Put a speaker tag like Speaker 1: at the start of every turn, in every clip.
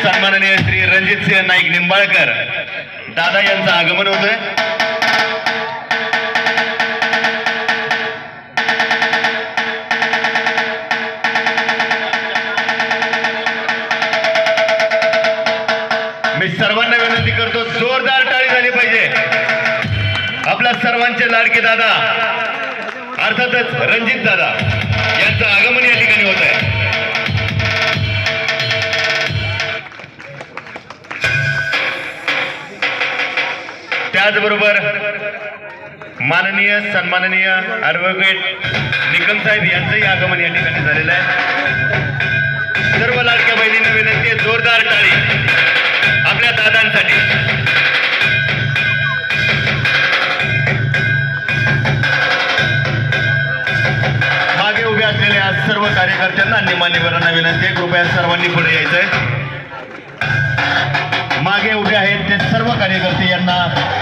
Speaker 1: सन्माननीय श्री रणजित सिंह नाईक निंबाळकर दादा यांचं आगमन होतंय. मी सर्वांना विनंती करतो जोरदार टाळी झाली पाहिजे. आपल्या सर्वांचे लाडके दादा अर्थातच रणजित दादा यांचं आगमन त्याचबरोबर माननीय सन्माननीय ॲडव्होकेट निकम साहेब यांचंही आगमन या ठिकाणी झालेलं आहे. सर्व लाडक्या बहिणींना विनंती आहे जोरदार टाळी आपल्या दादांसाठी. मागे उभे असलेल्या सर्व कार्यकर्त्यांना आणि मान्यवरांना विनंती आहे कृपया सर्वांनी पुढे यायचंय. मागे उभे आहेत ते सर्व कार्यकर्ते यांना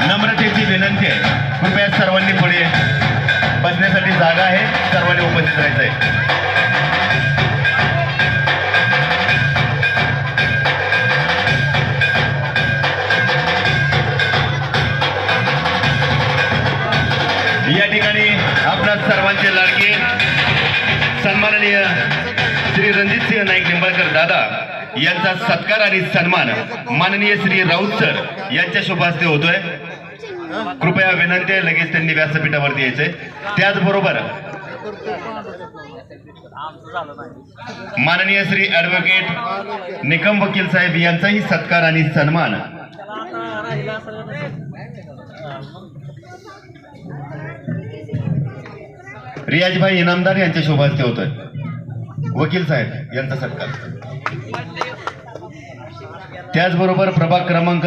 Speaker 1: नम्रतेची विनंती आहे. कृपया सर्वांनी पुढे बसण्यासाठी जागा आहे. सर्वांनी उपस्थित राहायचं आहे. या ठिकाणी आपल्या सर्वांचे लाडके सन्माननीय श्री रणजित सिंह नाईक निंबाळकर दादा यांचा सत्कार आणि सन्मान माननीय श्री राऊत सर यांच्या शुभास्ते होतोय. कृपया विनंती आहे लगेच त्यांनी व्यासपीठावरती यायचंय. त्याचबरोबर माननीय श्री ऍडव्होकेट निकम वकील साहेब यांचाही सत्कार आणि सन्मान. रियाजभाई इनामदार यांच्या शुभ होतोय. वकील साहेब यांचा सत्कार. त्याचबरोबर प्रभाग क्रमांक